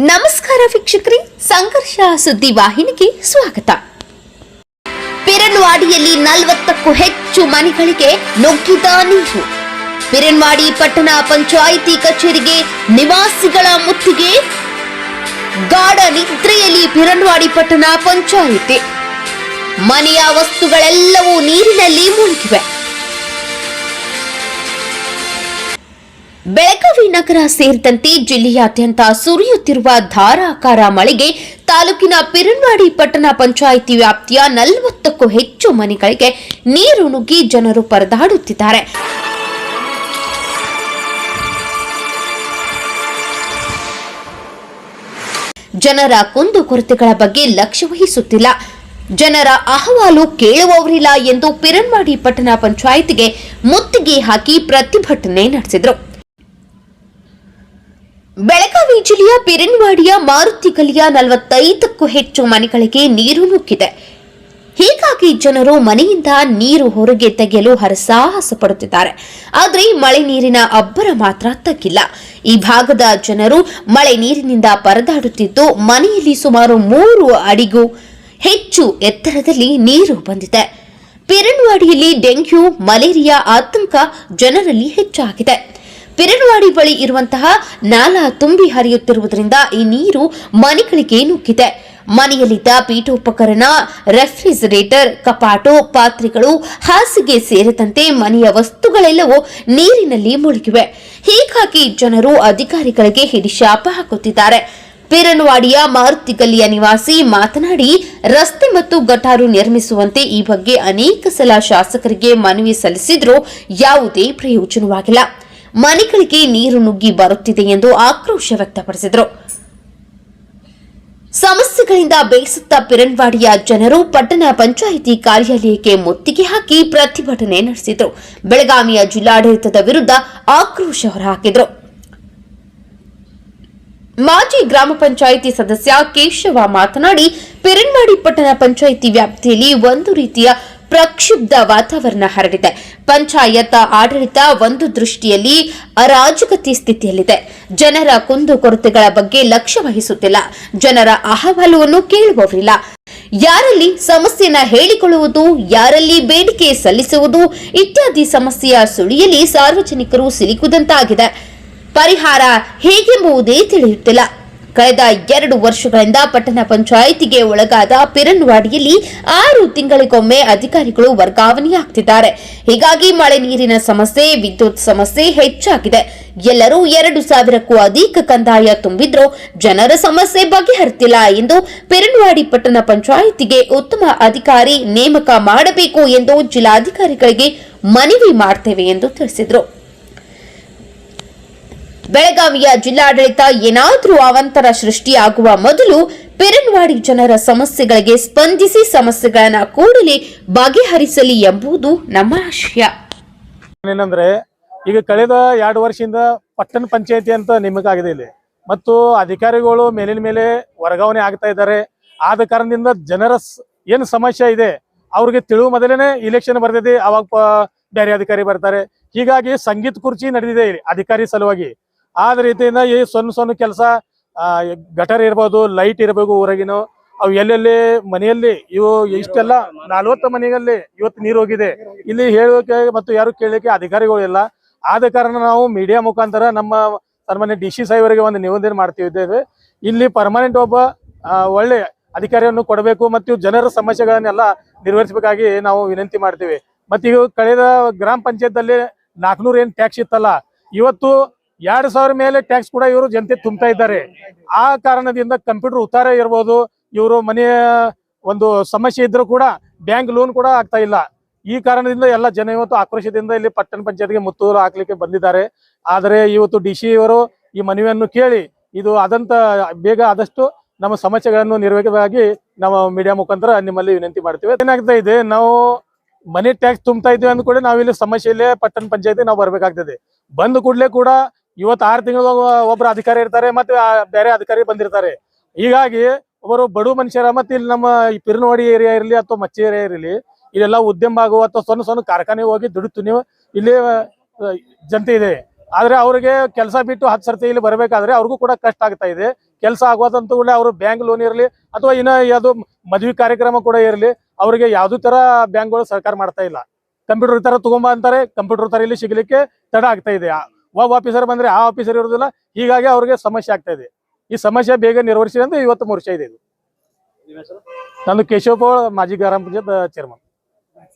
ನಮಸ್ಕಾರ ವೀಕ್ಷಕರೇ, ಸಂಘರ್ಷ ಸುದ್ದಿ ವಾಹಿನಿಗೆ ಸ್ವಾಗತ. ಪಿರನ್ವಾಡಿಯಲ್ಲಿ ನಲವತ್ತಕ್ಕೂ ಹೆಚ್ಚು ಮನೆಗಳಿಗೆ ನುಗ್ಗಿದ ನೀರು. ಪಿರನ್ವಾಡಿ ಪಟ್ಟಣ ಪಂಚಾಯಿತಿ ಕಚೇರಿಗೆ ನಿವಾಸಿಗಳ ಮುತ್ತಿಗೆ ಗಾಢ ನಿದ್ರೆಯಲ್ಲಿ ಪಿರನ್ವಾಡಿ ಪಟ್ಟಣ ಪಂಚಾಯಿತಿ. ಮನೆಯ ವಸ್ತುಗಳೆಲ್ಲವೂ ನೀರಿನಲ್ಲಿ ಮುಳುಗಿವೆ. ಬೆಳಗಾವಿ ನಗರ ಸೇರಿದಂತೆ ಜಿಲ್ಲೆಯಾದ್ಯಂತ ಸುರಿಯುತ್ತಿರುವ ಧಾರಾಕಾರ ಮಳೆಗೆ ತಾಲೂಕಿನ ಪಿರನ್ವಾಡಿ ಪಟ್ಟಣ ಪಂಚಾಯಿತಿ ವ್ಯಾಪ್ತಿಯ ನಲವತ್ತಕ್ಕೂ ಹೆಚ್ಚು ಮನೆಗಳಿಗೆ ನೀರು ನುಗ್ಗಿ ಜನರು ಪರದಾಡುತ್ತಿದ್ದಾರೆ. ಜನರ ಕುಂದುಕೊರತೆಗಳ ಬಗ್ಗೆ ಲಕ್ಷ್ಯ ವಹಿಸುತ್ತಿಲ್ಲ. ಜನರ ಅಹವಾಲು ಕೇಳುವವರಿಲ್ಲ ಎಂದು ಪಿರನ್ವಾಡಿ ಪಟ್ಟಣ ಪಂಚಾಯಿತಿಗೆ ಮುತ್ತಿಗೆ ಹಾಕಿ ಪ್ರತಿಭಟನೆ ನಡೆಸಿದರು. ಬೆಳಗಾವಿ ಜಿಲ್ಲೆಯ ಪಿರಿನ್ವಾಡಿಯ ಮಾರುತಿ ಗಲಿಯ ನಲವತ್ತೈದಕ್ಕೂ ಹೆಚ್ಚು ಮನೆಗಳಿಗೆ ನೀರು ನುಗ್ಗಿದೆ. ಹೀಗಾಗಿ ಜನರು ಮನೆಯಿಂದ ನೀರು ಹೊರಗೆ ತೆಗೆಯಲು ಹರಸಾಹಸ ಪಡುತ್ತಿದ್ದಾರೆ. ಆದರೆ ಮಳೆ ನೀರಿನ ಅಬ್ಬರ ಮಾತ್ರ ತಗ್ಗಿಲ್ಲ. ಈ ಭಾಗದ ಜನರು ಮಳೆ ನೀರಿನಿಂದ ಪರದಾಡುತ್ತಿದ್ದು ಮನೆಯಲ್ಲಿ ಸುಮಾರು ಮೂರು ಅಡಿಗೂ ಹೆಚ್ಚು ಎತ್ತರದಲ್ಲಿ ನೀರು ಬಂದಿದೆ. ಪಿರನ್ವಾಡಿಯಲ್ಲಿ ಡೆಂಗ್ಯೂ, ಮಲೇರಿಯಾ ಆತಂಕ ಜನರಲ್ಲಿ ಹೆಚ್ಚಾಗಿದೆ. ಪಿರನ್ವಾಡಿ ಬಳಿ ಇರುವಂತಹ ನಾಲ ತುಂಬಿ ಹರಿಯುತ್ತಿರುವುದರಿಂದ ಈ ನೀರು ಮನೆಗಳಿಗೆ ನುಗ್ಗಿದೆ. ಮನೆಯಲ್ಲಿದ್ದ ಪೀಠೋಪಕರಣ, ರೆಫ್ರಿಜರೇಟರ್, ಕಪಾಟು, ಪಾತ್ರೆಗಳು ಹಾಸಿಗೆ ಸೇರಿದಂತೆ ಮನೆಯ ವಸ್ತುಗಳೆಲ್ಲವೂ ನೀರಿನಲ್ಲಿ ಮುಳುಗಿವೆ. ಹೀಗಾಗಿ ಜನರು ಅಧಿಕಾರಿಗಳಿಗೆ ಹಿಡಿಶಾಪ ಹಾಕುತ್ತಿದ್ದಾರೆ. ಪೀರನವಾಡಿಯ ಮಾರುತಿ ಗಲ್ಲಿಯ ನಿವಾಸಿ ಮಾತನಾಡಿ, ರಸ್ತೆ ಮತ್ತು ಗಟಾರು ನಿರ್ಮಿಸುವಂತೆ ಈ ಬಗ್ಗೆ ಅನೇಕ ಸಲ ಶಾಸಕರಿಗೆ ಮನವಿ ಸಲ್ಲಿಸಿದ್ರೂ ಯಾವುದೇ ಪ್ರಯೋಜನವಾಗಿಲ್ಲ. ಮನೆಗಳಿಗೆ ನೀರು ನುಗ್ಗಿ ಬರುತ್ತಿದೆ ಎಂದು ಆಕ್ರೋಶ ವ್ಯಕ್ತಪಡಿಸಿದರು. ಸಮಸ್ಯೆಗಳಿಂದ ಬೇಸತ್ತ ಪಿರಣ್ವಾಡಿಯ ಜನರು ಪಟ್ಟಣ ಪಂಚಾಯಿತಿ ಕಾರ್ಯಾಲಯಕ್ಕೆ ಮುತ್ತಿಗೆ ಹಾಕಿ ಪ್ರತಿಭಟನೆ ನಡೆಸಿದರು. ಬೆಳಗಾವಿಯ ಜಿಲ್ಲಾಡಳಿತದ ವಿರುದ್ಧ ಆಕ್ರೋಶ ಹೊರಹಾಕಿದರು. ಮಾಜಿ ಗ್ರಾಮ ಪಂಚಾಯಿತಿ ಸದಸ್ಯ ಕೇಶವ ಮಾತನಾಡಿ ಪಿರಣ್ವಾಡಿ ಪಟ್ಟಣ ಪಂಚಾಯಿತಿ ವ್ಯಾಪ್ತಿಯಲ್ಲಿ ಒಂದು ರೀತಿಯ ಪ್ರಕ್ಷುಬ್ಧ ವಾತಾವರಣ ಹರಡಿದೆ. ಪಂಚಾಯತ್, ಆಡಳಿತ ಒಂದು ದೃಷ್ಟಿಯಲ್ಲಿ ಅರಾಜಕತೆ ಸ್ಥಿತಿಯಲ್ಲಿದೆ. ಜನರ ಕುಂದುಕೊರತೆಗಳ ಬಗ್ಗೆ ಲಕ್ಷ್ಯ ವಹಿಸುತ್ತಿಲ್ಲ. ಜನರ ಅಹವಾಲುವನ್ನು ಕೇಳುವವರಿಲ್ಲ. ಯಾರಲ್ಲಿ ಸಮಸ್ಯೆನ ಹೇಳಿಕೊಳ್ಳುವುದು, ಯಾರಲ್ಲಿ ಬೇಡಿಕೆ ಸಲ್ಲಿಸುವುದು ಇತ್ಯಾದಿ ಸಮಸ್ಯೆಯ ಸುಳಿಯಲ್ಲಿ ಸಾರ್ವಜನಿಕರು ಸಿಲುಕುದಂತಾಗಿದೆ. ಪರಿಹಾರ ಹೇಗೆಂಬುವುದೇ ತಿಳಿಯುತ್ತಿಲ್ಲ. ಕಳೆದ ಎರಡು ವರ್ಷಗಳಿಂದ ಪಟ್ಟಣ ಪಂಚಾಯಿತಿಗೆ ಒಳಗಾದ ಪಿರನ್ವಾಡಿಯಲ್ಲಿ ಆರು ತಿಂಗಳಿಗೊಮ್ಮೆ ಅಧಿಕಾರಿಗಳು ವರ್ಗಾವಣೆಯಾಗ್ತಿದ್ದಾರೆ ಹೀಗಾಗಿ ಮಳೆ ನೀರಿನ ಸಮಸ್ಯೆ, ವಿದ್ಯುತ್ ಸಮಸ್ಯೆ ಹೆಚ್ಚಾಗಿದೆ. ಎಲ್ಲರೂ ಎರಡು ಸಾವಿರಕ್ಕೂ ಅಧಿಕ ಕಂದಾಯ ತುಂಬಿದ್ರೂ ಜನರ ಸಮಸ್ಯೆ ಬಗೆಹರಿತಿಲ್ಲ ಎಂದು ಪಿರನ್ವಾಡಿ ಪಟ್ಟಣ ಪಂಚಾಯಿತಿಗೆ ಉತ್ತಮ ಅಧಿಕಾರಿ ನೇಮಕ ಮಾಡಬೇಕು ಎಂದು ಜಿಲ್ಲಾಧಿಕಾರಿಗಳಿಗೆ ಮನವಿ ಮಾಡ್ತೇವೆ ಎಂದು ತಿಳಿಸಿದರು. ಬೆಳಗಾವಿಯ ಜಿಲ್ಲಾಡಳಿತ ಏನಾದರೂ ಅವಂತರ ಸೃಷ್ಟಿಯಾಗುವ ಮೊದಲು ಪಿರನ್ವಾಡಿ ಜನರ ಸಮಸ್ಯೆಗಳಿಗೆ ಸ್ಪಂದಿಸಿ ಸಮಸ್ಯೆಗಳನ್ನ ಕೂಡಲೇ ಬಗೆಹರಿಸಲಿ ಎಂಬುದು ನಮ್ಮ ಆಶಯ. ಏನಂದ್ರೆ, ಈಗ ಕಳೆದ ಎರಡು ವರ್ಷದಿಂದ ಪಟ್ಟಣ ಪಂಚಾಯತಿ ಅಂತ ನಿಮಗಾಗಿದೆ ಇಲ್ಲಿ. ಮತ್ತು ಅಧಿಕಾರಿಗಳು ಮೇಲಿನ ಮೇಲೆ ವರ್ಗಾವಣೆ ಆಗ್ತಾ ಇದ್ದಾರೆ. ಆದ ಕಾರಣದಿಂದ ಜನರ ಏನು ಸಮಸ್ಯೆ ಇದೆ, ಅವ್ರಿಗೆ ತಿಳುವ ಮೊದಲೇನೆ ಇಲೆಕ್ಷನ್ ಬರ್ತೈತಿ, ಅವಾಗ ಬೇರೆ ಅಧಿಕಾರಿ ಬರ್ತಾರೆ. ಹೀಗಾಗಿ ಸಂಗೀತ ಕುರ್ಚಿ ನಡೆದಿದೆ ಇಲ್ಲಿ ಅಧಿಕಾರಿ ಸಲುವಾಗಿ. ಆದ ರೀತಿಯಿಂದ ಈ ಸಣ್ಣ ಸಣ್ಣ ಕೆಲಸ ಗಟರ್ ಇರ್ಬೋದು, ಲೈಟ್ ಇರಬೇಕು ಊರಾಗಿನ, ಅವು ಎಲ್ಲೆಲ್ಲಿ ಮನೆಯಲ್ಲಿ, ಇವು ಇಷ್ಟೆಲ್ಲ ನಲ್ವತ್ತು ಮನೆಯಲ್ಲಿ ಇವತ್ತು ನೀರು ಹೋಗಿದೆ. ಇಲ್ಲಿ ಹೇಳೋಕೆ ಮತ್ತು ಯಾರು ಕೇಳಲಿಕ್ಕೆ ಅಧಿಕಾರಿಗಳು ಇಲ್ಲ. ಆದ ಕಾರಣ ನಾವು ಮೀಡಿಯಾ ಮುಖಾಂತರ ನಮ್ಮ ಸನ್ಮಾನ್ಯ ಡಿ ಸಿ ಸಾಹೇಬರಿಗೆ ಒಂದು ನಿವೇದನೆ ಮಾಡ್ತಿದ್ದೇವೆ ಇಲ್ಲಿ ಪರ್ಮನೆಂಟ್ ಒಬ್ಬ ಒಳ್ಳೆ ಅಧಿಕಾರಿಯನ್ನು ಕೊಡಬೇಕು ಮತ್ತು ಜನರ ಸಮಸ್ಯೆಗಳನ್ನೆಲ್ಲ ನಿರ್ವಹಿಸಬೇಕಾಗಿ ನಾವು ವಿನಂತಿ ಮಾಡ್ತೀವಿ. ಮತ್ತು ಇವು ಕಳೆದ ಗ್ರಾಮ ಪಂಚಾಯತ್ದಲ್ಲಿ ನಾಲ್ಕುನೂರು ಏನು ಟ್ಯಾಕ್ಸ್ ಇತ್ತಲ್ಲ, ಇವತ್ತು ಎರಡು ಸಾವಿರ ಮೇಲೆ ಟ್ಯಾಕ್ಸ್ ಕೂಡ ಇವರು ಜನತೆ ತುಂಬ್ತಾ ಇದ್ದಾರೆ. ಆ ಕಾರಣದಿಂದ ಕಂಪ್ಯೂಟರ್ ಉತ್ತಾರ ಇರ್ಬೋದು. ಇವರು ಮನೆಯ ಒಂದು ಸಮಸ್ಯೆ ಇದ್ರೂ ಕೂಡ ಬ್ಯಾಂಕ್ ಲೋನ್ ಕೂಡ ಆಗ್ತಾ ಇಲ್ಲ. ಈ ಕಾರಣದಿಂದ ಎಲ್ಲ ಜನ ಇವತ್ತು ಆಕ್ರೋಶದಿಂದ ಇಲ್ಲಿ ಪಟ್ಟಣ ಪಂಚಾಯತ್ಗೆ ಮುತ್ತೂರು ಹಾಕ್ಲಿಕ್ಕೆ ಬಂದಿದ್ದಾರೆ. ಆದರೆ ಇವತ್ತು ಡಿ ಸಿ ಅವರು ಈ ಮನವಿಯನ್ನು ಕೇಳಿ ಇದು ಆದಂತ ಬೇಗ ಆದಷ್ಟು ನಮ್ಮ ಸಮಸ್ಯೆಗಳನ್ನು ನಿರ್ವಹಿಸವಾಗಿ ನಾವು ಮೀಡಿಯಾ ಮುಖಾಂತರ ನಿಮ್ಮಲ್ಲಿ ವಿನಂತಿ ಮಾಡ್ತೀವಿ. ಏನಾಗ್ತಾ ಇದೆ, ನಾವು ಮನೆ ಟ್ಯಾಕ್ಸ್ ತುಂಬ್ತಾ ಇದ್ದೀವಿ ಅಂದ ಕೂಡ ಸಮಸ್ಯೆ ಸಮಸ್ಯೆಯಲ್ಲೇ ಪಟ್ಟಣ ಪಂಚಾಯತಿ ನಾವು ಬರ್ಬೇಕಾಗ್ತದೆ. ಬಂದ ಕೂಡಲೇ ಕೂಡ ಇವತ್ತು ಆರು ತಿಂಗಳು ಒಬ್ಬರು ಅಧಿಕಾರಿ ಇರ್ತಾರೆ ಮತ್ತೆ ಬೇರೆ ಅಧಿಕಾರಿ ಬಂದಿರ್ತಾರೆ. ಹೀಗಾಗಿ ಒಬ್ಬರು ಬಡು ಮನುಷ್ಯರ ಮತ್ತೆ ಇಲ್ಲಿ ನಮ್ಮ ಈ ಪಿರನವಾಡಿ ಏರಿಯಾ ಇರಲಿ ಅಥವಾ ಮಚ್ಚಿ ಏರಿಯಾ ಇರಲಿ, ಇಲ್ಲೆಲ್ಲ ಉದ್ಯಮ ಆಗುವ ಅಥವಾ ಸಣ್ಣ ಸಣ್ಣ ಕಾರ್ಖಾನೆ ಹೋಗಿ ದುಡಿತು ನೀವು, ಇಲ್ಲಿ ಜನತೆ ಇದೆ. ಆದ್ರೆ ಅವ್ರಿಗೆ ಕೆಲಸ ಬಿಟ್ಟು ಹತ್ತು ಸರ್ತಿ ಇಲ್ಲಿ ಬರಬೇಕಾದ್ರೆ ಅವ್ರಿಗೂ ಕೂಡ ಕಷ್ಟ ಆಗ್ತಾ ಇದೆ. ಕೆಲಸ ಆಗೋದಂತ ಕೂಡ ಅವರು ಬ್ಯಾಂಕ್ ಲೋನ್ ಇರಲಿ ಅಥವಾ ಇನ್ನ ಯಾವುದು ಮದುವೆ ಕಾರ್ಯಕ್ರಮ ಕೂಡ ಇರಲಿ, ಅವರಿಗೆ ಯಾವ್ದು ತರ ಬ್ಯಾಂಕ್ಗಳು ಸರ್ಕಾರ ಮಾಡ್ತಾ ಇಲ್ಲ. ಕಂಪ್ಯೂಟರ್ ತರ ತಗೊಂಬ ಅಂತಾರೆ ಕಂಪ್ಯೂಟರ್ ತರ ಇಲ್ಲಿ ಸಿಗ್ಲಿಕ್ಕೆ ತಡ ಆಗ್ತಾ ಇದೆ. ಒಬ್ಬ ಆಫೀಸರ್ ಬಂದ್ರೆ ಆ ಆಫೀಸರ್ ಇರೋದಿಲ್ಲ. ಹೀಗಾಗಿ ಅವ್ರಿಗೆ ಸಮಸ್ಯೆ ಆಗ್ತಾ ಇದೆ. ಈ ಸಮಸ್ಯೆ ಬೇಗ ನಿರ್ವಹಿಸಿ ಅಂತ ಇವತ್ತು ವರ್ಷ ಇದೆ ಇದು. ನಂದು ಕೇಶವ ಪೌಳ್ ಮಾಜಿ ಗ್ರಾಮ ಪಂಚಾಯತ್ ಚೇರ್ಮನ್